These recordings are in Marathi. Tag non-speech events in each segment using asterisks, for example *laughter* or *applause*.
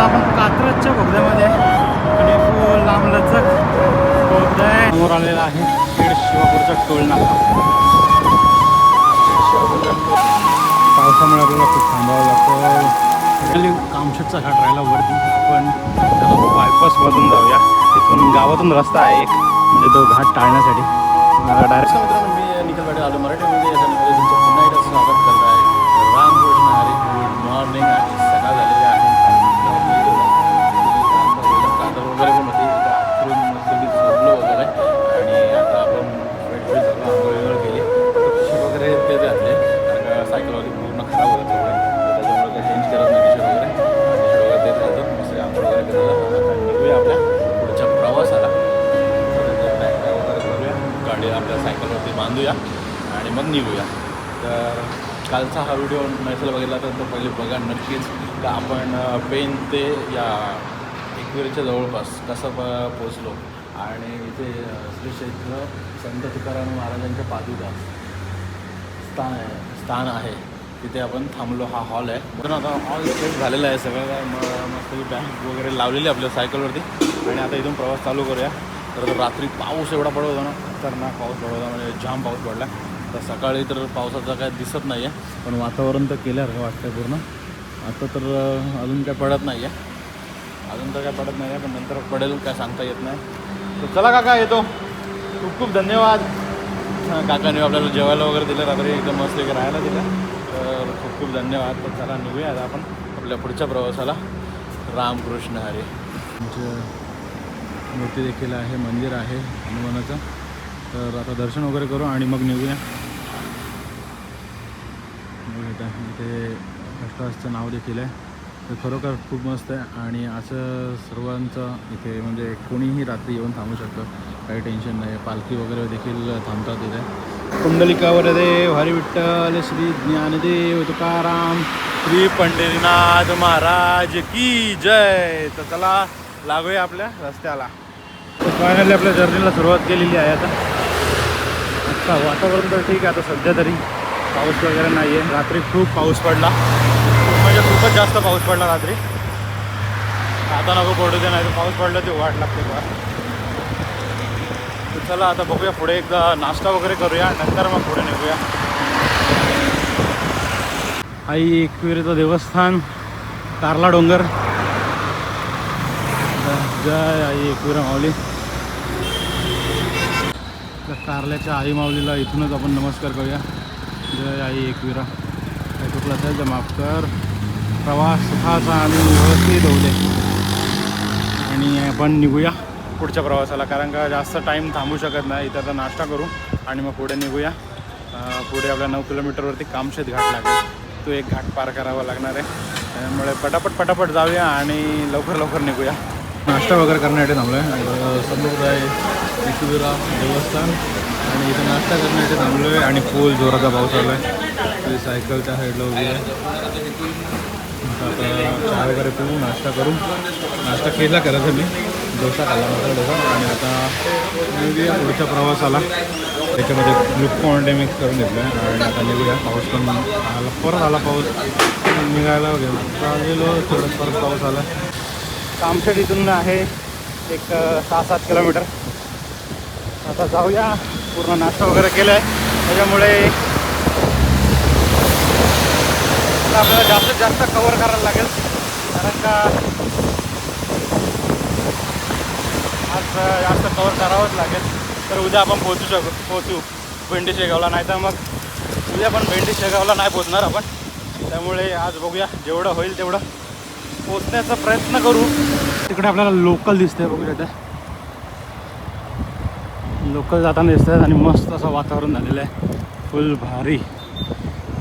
आता आपण कात्रजच्या बोगद्यामध्ये आणि फुल लांबलचक बोगदा समोर आलेला आहे खेड शिवापूरचा टोल नाका पावसामुळे आपल्याला खूप थांबावं लागतं खाली कामशेटचा घाट राहिला वरती पण बायपास जाऊया. तिथून गावातून रस्ता आहे एक. म्हणजे तो घाट टाळण्यासाठी. डायरेक्ट आणि तर कालचा हा व्हिडिओ नसेल बघितला तर तो पहिले बघा नक्कीच. का आपण पेन ते या एकविरीच्या जवळपास कसं प पोचलो आणि इथे श्री क्षेत्र संत तुकाराम महाराजांच्या पादुका स्थान आहे स्थान आहे. तिथे आपण थांबलो. हा हॉल आहे. पण आता हॉल सेट झालेला आहे सगळं. काय म- मस्त बँक वगैरे लावलेली आहे आपल्या सायकलवरती आणि आता इथून प्रवास चालू करूया. तर रात्री पाऊस एवढा पडत होता ना खतरनाक पाऊस पडत होता. म्हणजे जाम पाऊस पडला. तर सकाळी तर पावसाचं काय दिसत नाही आहे पण वातावरण तर केल्यासारखं वाटतं पूर्ण. आता तर अजून काय पडत नाही आहे अजून तर काय पडत नाही आहे पण नंतर पडेल काय सांगता येत नाही. तर चला काका येतो. खूप खूप धन्यवाद. हां, काकाने आपल्याला जेवायला वगैरे दिलं रात्री एकदम मस्त एक राहायला दिलं. तर खूप खूप धन्यवाद. तर चला निघूया आता आपण आपल्या पुढच्या प्रवासाला. रामकृष्ण हरे. मूर्ती देखील आहे मंदिर आहे हनुमानाचं. तर आता दर्शन वगैरे करू आणि मग निघूया. मिळत आहे इथे कष्टाचं नाव देखील आहे. तर खरोखर खूप मस्त आहे. आणि असं सर्वांचं इथे म्हणजे कोणीही रात्री येऊन थांबू शकतं. काही टेन्शन नाही. पालखी वगैरे देखील थांबतात इथे. कुंडलिकावर देव हरी विठ्ठल श्री ज्ञानदेव तुकाराम श्री पंढरीनाथ महाराज की जय. तर चला लागूया आपल्या रस्त्याला. तर फायनली आपल्या जर्नीला सुरुवात केलेली आहे आता. अच्छा वातावरण तर ठीक आहे आता सध्या तरी. पाऊस वगैरे नाही आहे रात्री खूप पाऊस पडला. म्हणजे खूपच जास्त पाऊस पडला रात्री. आता नको पडू दे नाही तर पाऊस पडला ते वाट लागते का चला आता बघूया पुढे एकदा नाश्ता वगैरे करूया नंतर मग पुढे निघूया. आई एकविरेचं देवस्थान कारला डोंगर. जय आई एकविरा माऊली. त्या कारल्याच्या आई माऊलीला इथूनच आपण नमस्कार करूया. जय आई एकविरा काय चुकलं तर जमाफ कर. प्रवास सुखाचा आणि व्यवस्थित होऊ दे. आणि आपण निघूया पुढच्या प्रवासाला कारण का जास्त टाईम थांबू शकत नाही इथं आता नाश्ता करू आणि मग पुढे निघूया. पुढे आपल्या नऊ किलोमीटरवरती कामशेत घाट लागेल. तो एक घाट पार करावा लागणार आहे. त्यामुळे पटापट पटापट जाऊया आणि लवकर लवकर निघूया. नाश्ता वगैरे करण्यासाठी थांबलो आहे. समुदाय एकविरा देवस्थान. आणि इथं नाश्ता करण्यासाठी थांबलो आहे आणि फुल जोराचा पाऊस आला आहे सायकलच्या साईडला उभी आहे. आता चहा वगैरे पिऊ नाश्ता करू. नाश्ता केला करायचा मी. डोसा खाल्ला माझा डोसा. आणि आता निघूया. पुढच्या प्रवासाला त्याच्यामध्ये ग्लुप कॉन्टे मिक्स करून घेतलं आहे आणि आता निघूया. पाऊस पण आला. परत आला पाऊस. निघायला वगैरे. चाललेलो थोडं परत पाऊस आला. कामशेट इथून आहे एक सहा सात किलोमीटर. आता जाऊया. पूर्ण नाश्ता वगैरे केला आहे त्याच्यामुळे आपल्याला जास्तीत जास्त कवर करायला लागेल. कारण का आज जास्त कवर करावंच लागेल. तर उद्या आपण पोहोचू शकू पोहोचू. भेंडी शेगावला. नाही तर मग उद्या पण भेंडी शेगावला नाही पोचणार आपण. त्यामुळे आज बघूया. जेवढं होईल तेवढं पोचण्याचा प्रयत्न करू. तिकडे आपल्याला लोकल दिसतंय बघूया त्या लोक जाताना दिसत आहेत आणि मस्त असं वातावरण झालेलं आहे. फुल भारी.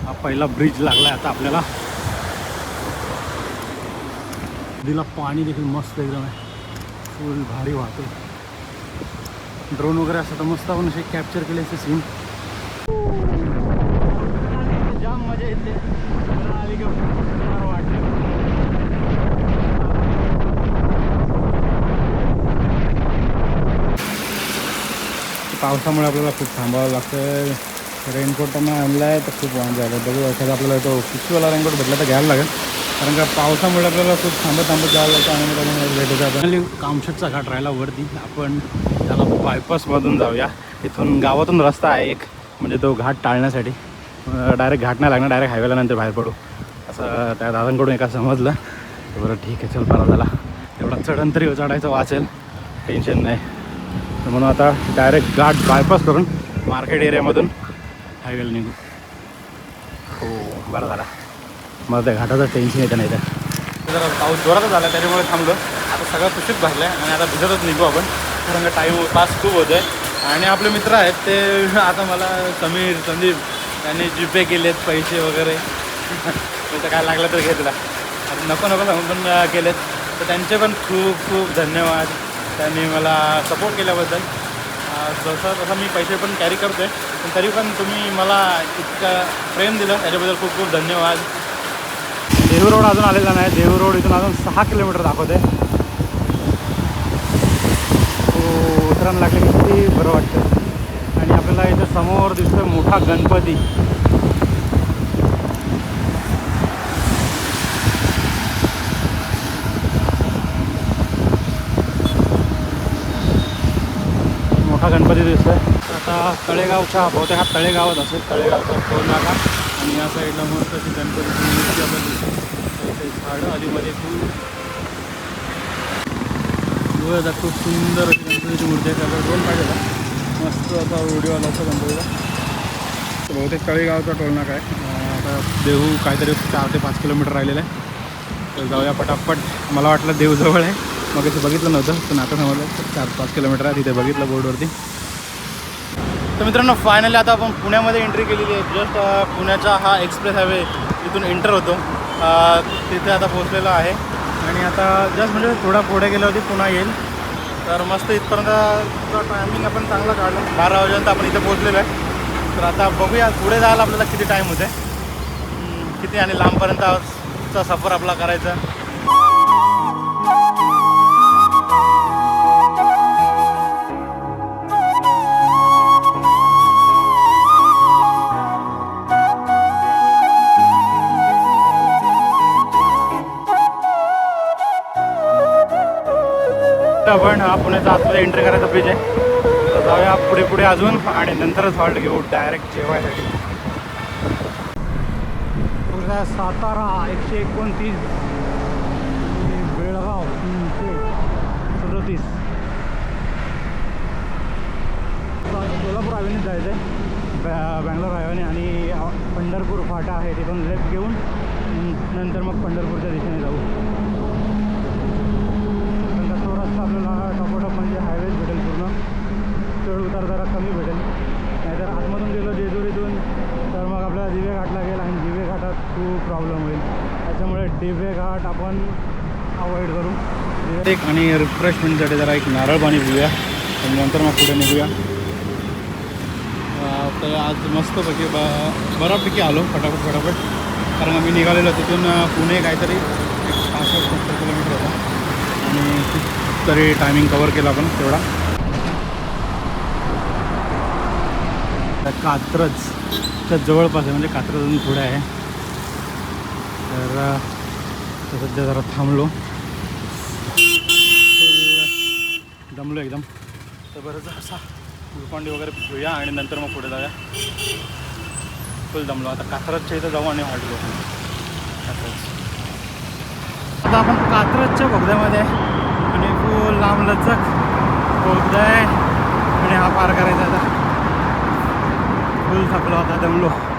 हा पहिला ब्रिज लागला आहे आता आपल्याला. नदीला पाणी देखील मस्त एकदम आहे. फुल भारी वाहतो ड्रोन वगैरे असं तर मस्त आपण असे कॅप्चर केले असे सीन जाम मजा येते आली का फार वाटलं पावसामुळे आपल्याला खूप थांबावं लागतं रेनकोट त्यांना आणला आहे तर खूप वाहन झालं बघू एखादा आपल्याला तो पिशवीवाला रेनकोट भेटला तर घ्यायला लागेल. कारण का पावसामुळे आपल्याला खूप थांबत थांबत जावं लागतं आणि मग भेट आपण कामशेटचा घाट राहिला वरती. आपण त्याला बायपासमधून जाऊया. इथून गावातून रस्ता आहे एक. म्हणजे तो घाट टाळण्यासाठी. डायरेक्ट घाट नाही लागणार डायरेक्ट हायवेला नंतर बाहेर पडू. असं त्या दादांकडून एका समजलं. बरं ठीक आहे चल बरं झाला एवढा चढण तरी चढायचं वाचेल. टेन्शन नाही. तर म्हणून आता डायरेक्ट घाट बायपास करून मार्केट एरियामधून हायवेला निघू. हो बरं झाला. मला त्या घाटाचं टेन्शन येतं नाही तर जरा पाऊस जोरातच झाला त्याच्यामुळे थांबलो. आता सगळं पुशीत भरलं आहे आणि आता भिजतच निघू आपण. कारण का टाईम पास खूप होतो आहे आणि आपले मित्र आहेत ते आता मला समीर संदीप त्यांनी जीपे केलेत पैसे वगैरे. *laughs* त्याचं काय लागलं तर घे तुला. आता नको नको सांगून पण अं, केलेत. तर त्यांचे पण खूप खूप धन्यवाद. त्यांनी मला सपोर्ट केल्याबद्दल. जसं तसं मी पैसे पण कॅरी करतो आहे पण तरी पण तुम्ही मला इतकं प्रेम दिलं. त्याच्याबद्दल खूप खूप धन्यवाद. देहू रोड अजून आलेला नाही. देहू रोड इथून अजून सहा किलोमीटर दाखवते हो, उतरायला लागले की किती बरं वाटतं. आणि आपल्याला इथं समोर दिसतोय मोठा गणपती. मोठा गणपती दिसतोय. आता तळेगावच्या बहुतेक हा तळेगावच असेल तळेगावचा टोल नाका. आणि या साईडला मस्त अशी गणपतीची मूर्ती आपण दिसते. इथे झाडं आधीमध्ये खूप डोळ्याचा खूप सुंदर अशी गणपतीची मूर्ती आहे. त्याला दोन पाहिजे मस्त असा व्हिडिओ आला होता गणपतीचा. तर बहुतेक तळेगावचा टोल नाका आहे. आता देहू काहीतरी चार ते पाच किलोमीटर राहिलेलं आहे. तर जाऊया पटापट. मला वाटलं देवजवळ आहे. मग इथे बघितलं नव्हतं पण आता समजलं चार पाच किलोमीटर आहे तिथे बघितलं बोर्डवरती. तर मित्रांनो फायनली आता आपण पुण्यामध्ये एंट्री केलेली आहे. जस्ट पुण्याचा हा एक्सप्रेस हायवे इथून एंटर होतो. तिथे आता पोहोचलेलो आहे. आणि आता जस्ट म्हणजे थोडा पुढे गेल्यावरती पुन्हा येईल. तर मस्त इथपर्यंत टायमिंग आपण चांगला काढला. बारा वाजेपर्यंत आपण इथे पोहोचलेलो आहे. तर आता बघूया पुढे जायला आपल्याला किती टाईम होते किती आणि लांबपर्यंतचा सफर आपला करायचा. तर आपण हा पुण्याचा आतमध्ये एंट्री करायचा ब्रिज आहे. तर जाऊया पुढे पुढे अजून आणि नंतरच हॉल्ट घेऊ डायरेक्ट जेवायसाठी. बघा, सातारा एकशे एकोणतीस. बेळगाव तीनशे सदतीस. सोलापूर हायवेने जायचं आहे बॅ बँगलोर हायवेने आणि पंढरपूर फाटा आहे तिथून लेफ्ट घेऊन नंतर मग पंढरपूरच्या दिशेने जाऊ नंतर तो रस्ता आपल्याला टपोटप म्हणजे हायवेज भेटेल पूर्ण चढ जरा कमी भेटेल. नाहीतर आतमधून गेलो जेजुरीतून तर मग आपल्याला दिवे घाट लागेल आणि दिवे घाटात खूप प्रॉब्लेम होईल. त्याच्यामुळे दिवे घाट आपण अवॉइड करू. एक आणि रिफ्रेशमेंटसाठी जरा एक नारळ पाणी पिऊया. आणि नंतर मग पुढे निघूया. तर आज मस्तपैकी ब बऱ्यापैकी आलो फटाफट फटाफट. कारण आम्ही निघालेलो तिथून पुणे काहीतरी एक पासष्ट सत्तर किलोमीटर होता. आणि तरी टायमिंग कवर केला आपण तेवढा. आता कात्रजच्या जवळपास आहे म्हणजे कात्रजून पुढे आहे. तर तर सध्या जरा थांबलो. दमलो एकदम. तर बरं असा गुलकोंडी वगैरे घेऊया आणि नंतर मग पुढे जाऊया. फुल दमलो. आता कात्रजच्या इथं जाऊ आणि वाटलो कात्रज. आता आपण कात्रजच्या बोगद्यामध्ये आहे आणि फुल लांब लचक बोगदा आहे आणि हा पार करायचा आता. फुल थकलो आता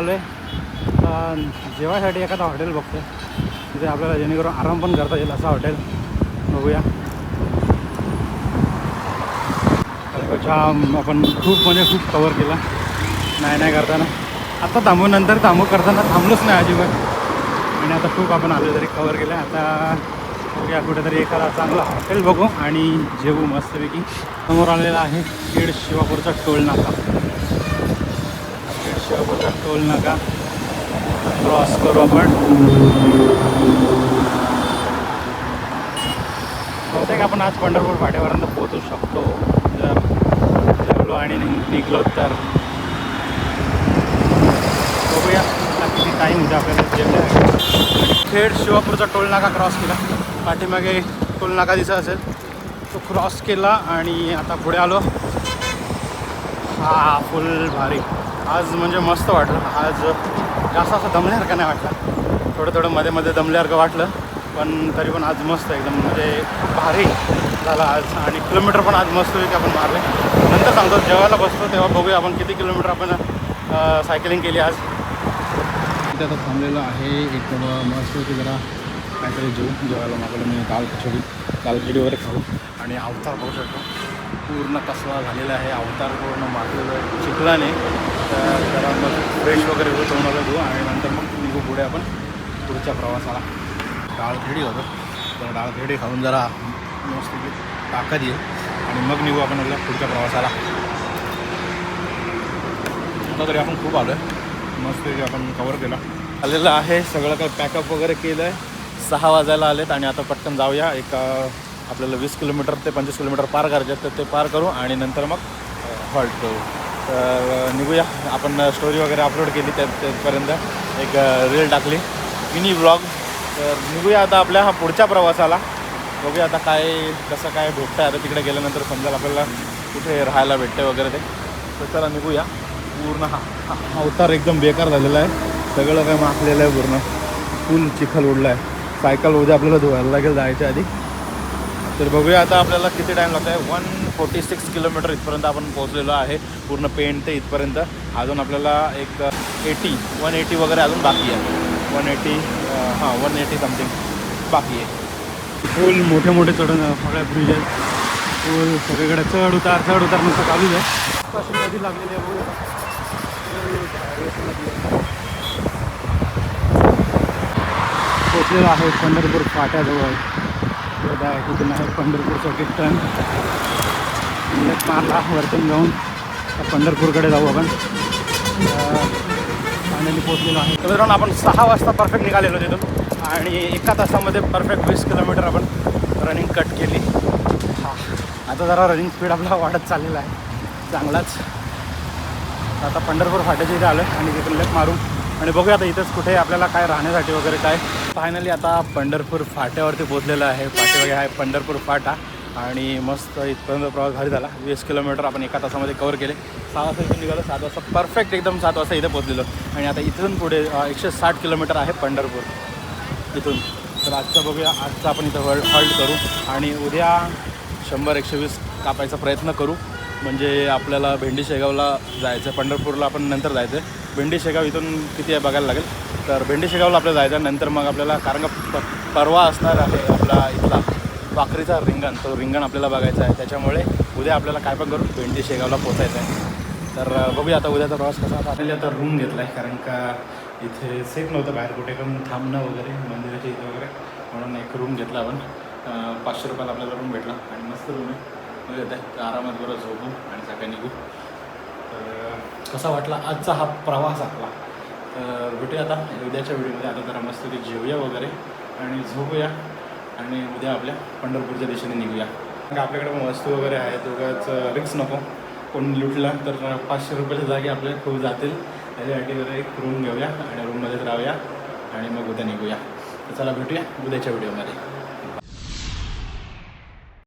आलो आहे. जेवायसाठी एखादा हॉटेल बघतो तिथे आपल्याला जेणेकरून आराम पण करता येईल असं हॉटेल बघूया. छान आपण खूप म्हणजे खूप कवर केला. नाही नाही करताना. आता थांबू नंतर थांबू. करताना थांबलोच नाही अजिबात. आणि आता खूप आपण आलो तरी कवर केलं. आता बघूया कुठेतरी एखादा चांगला हॉटेल बघू आणि जेवू मस्तपैकी. समोर आलेला आहे खेड शिवापूरचा टोल नाका खेड शिवापूरचा टोल नका क्रॉस करू आपण बहुतेक आपण आज पंढरपूर फाट्यापर्यंत पोहोचू शकतो जर जगलो आणि निघलो तर बघूया किती टाईम होते आपल्याला जेवढ्या शिवापूरचा टोल नाका क्रॉस केला पाठीमागे टोल नाका दिसत असेल तो क्रॉस केला आणि आता पुढे आलो हा फुल भारी आज म्हणजे मस्त वाटलं. आज जास्त असं दमल्यासारखं नाही वाटलं. थोडं थोडं मध्ये मध्ये दमल्यासारखं वाटलं. पण तरी पण आज मस्त एकदम म्हणजे भारी झाला आज. आणि किलोमीटर पण आज मस्त की आपण मारले. नंतर सांगतो जेवायला बसतो तेव्हा बघूया आपण किती किलोमीटर आपण सायकलिंग केली आज. इथे आता थांबलेलं आहे. एक मस्त होती जरा काहीतरी जेवू जेवायला मागवलं. मी दाल खिचडी दाल खिचडी वगैरे खाऊ. आणि अवतार बघू शकतो. पूर्ण कसला झालेला आहे. अवतार पूर्ण मागलेलं आहे. चिखलाने. तर जरा मग फ्रेश वगैरे होतो नका घेऊ आणि नंतर मग निघू पुढे आपण पुढच्या प्रवासाला. डाळ खिचडी होतं. तर डाळ खिचडी खाऊन जरा मस्त ताकद येईल. आणि मग निघू आपण आपल्या पुढच्या प्रवासाला. आता तरी आपण खूप आलो आहे मस्त आपण कवर केला. आलेलं आहे. सगळं काही पॅकअप वगैरे केलं आहे सहा वाजायला आलेत आणि आता पटकन जाऊया. एक आपल्याला वीस किलोमीटर ते पंचवीस किलोमीटर पार करायचे तर ते पार करू आणि नंतर मग हॉल्ट करू. तर निघूया. आपण स्टोरी वगैरे अपलोड केली त्या त्यापर्यंत. एक रील टाकली. मिनी ब्लॉग तर निघूया आता आपल्या हा पुढच्या प्रवासाला. बघूया आता काय कसं काय भेटतं आता तिकडे गेल्यानंतर समजा आपल्याला कुठे राहायला भेटतं वगैरे ते. तर चला निघूया. पूर्ण हा हा अवतार एकदम बेकार झालेला आहे. सगळं काय माखलेलं आहे पूर्ण. फुल चिखल उडला आहे सायकल उद्या आपल्याला धुवायला लागेल जायच्या आधी. तर बघूया आता आपल्याला किती टाईम लागतो आहे वन फोर्टी सिक्स किलोमीटर इथपर्यंत आपण पोहोचलेलो आहे. पूर्ण पेंट ते इथपर्यंत. अजून आपल्याला एक एटी वन एटी वगैरे अजून बाकी आहे. वन एटी हां वन एटी समथिंग बाकी आहे. फुल मोठे मोठे चढून सगळ्या ब्रिज आहेत. फुल सगळीकडे चढ उतार चढ उतार नुसतं चालूच आहे. कशी नदी लागलेली आहे बघूया. पोचलेलो आहे पंढरपूर फाट्याजवळ. बघा आहे तिथून आहे पंढरपूरचं कीर्तन मारला वरतून जाऊन पंढरपूरकडे जाऊ आपण. फायनली पोचलेलो आहे. मित्रांनो आपण सहा वाजता परफेक्ट निघालेलो तिथून. आणि एका तासामध्ये परफेक्ट वीस किलोमीटर आपण रनिंग कट केली. हा आता जरा रनिंग स्पीड आपला वाढत चाललेला आहे. चांगलाच. आता पंढरपूर फाट्याच्या इथे आलो आणि तिथून लेफ्ट मारून आणि बघूया आता इथंच कुठे आपल्याला काय राहण्यासाठी वगैरे काय. फायनली आता पंढरपूर फाट्यावरती पोचलेलं आहे. फाटे वगैरे आहे पंढरपूर फाटा. आणि मस्त इथपर्यंत प्रवास भारी झाला. वीस किलोमीटर आपण एका तासामध्ये कवर केले. सहा वाजता इथून निघालो. सात वाजता परफेक्ट एकदम सात वाजता इथे पोचलेलो आणि आता इथून पुढे एकशे साठ किलोमीटर आहे पंढरपूर. इथून. तर आजचं बघूया. आजचं आपण इथं हॉल्ट हॉल्ट करू. आणि उद्या शंभर एकशे वीस कापायचा प्रयत्न करू. म्हणजे आपल्याला भेंडी शेगावला जायचं आहे पंढरपूरला आपण नंतर जायचं आहे भेंडी शेगाव इथून किती आहे बघायला लागेल. तर भेंडी शेगावला आपल्याला जायचं नंतर मग आपल्याला कारण का प- परवा असणार आहे आपला इथला भाकरीचा रिंगण. तो रिंगण आपल्याला बघायचा आहे. त्याच्यामुळे उद्या आपल्याला काय पण करून भेंडी शेगावला पोचायचं आहे तर बघूया आता उद्याचा प्रवास कसा आता आपल्याला आता रूम घेतला आहे कारण का इथे सेफ नव्हतं बाहेर कुठे. पण थांबणं वगैरे मंदिराच्या इथे वगैरे. म्हणून एक रूम घेतला आपण. पाचशे रुपयाला आपल्याला रूम भेटला. आणि मस्त रूम आहे. बघूया आता तर आरामात बरं झोपू आणि सकाळी निघू. तर कसा वाटला आजचा हा प्रवास आपला? तर भेटूया आता उद्याच्या व्हिडिओमध्ये. आता जरा मस्त जेवूया वगैरे आणि झोपूया आणि उद्या आपल्या पंढरपूरच्या दिशेने निघूया. आपल्याकडे वस्तू वगैरे आहेत. उगाच रिक्स नको. कोण लुटला तर पाचशे रुपयाच्या जागी आपले खूप जातील. त्याच्यासाठी जरा एक रूम घेऊया आणि रूममध्येच राहूया आणि मग उद्या निघूया. तर चला भेटूया उद्याच्या व्हिडिओमध्ये.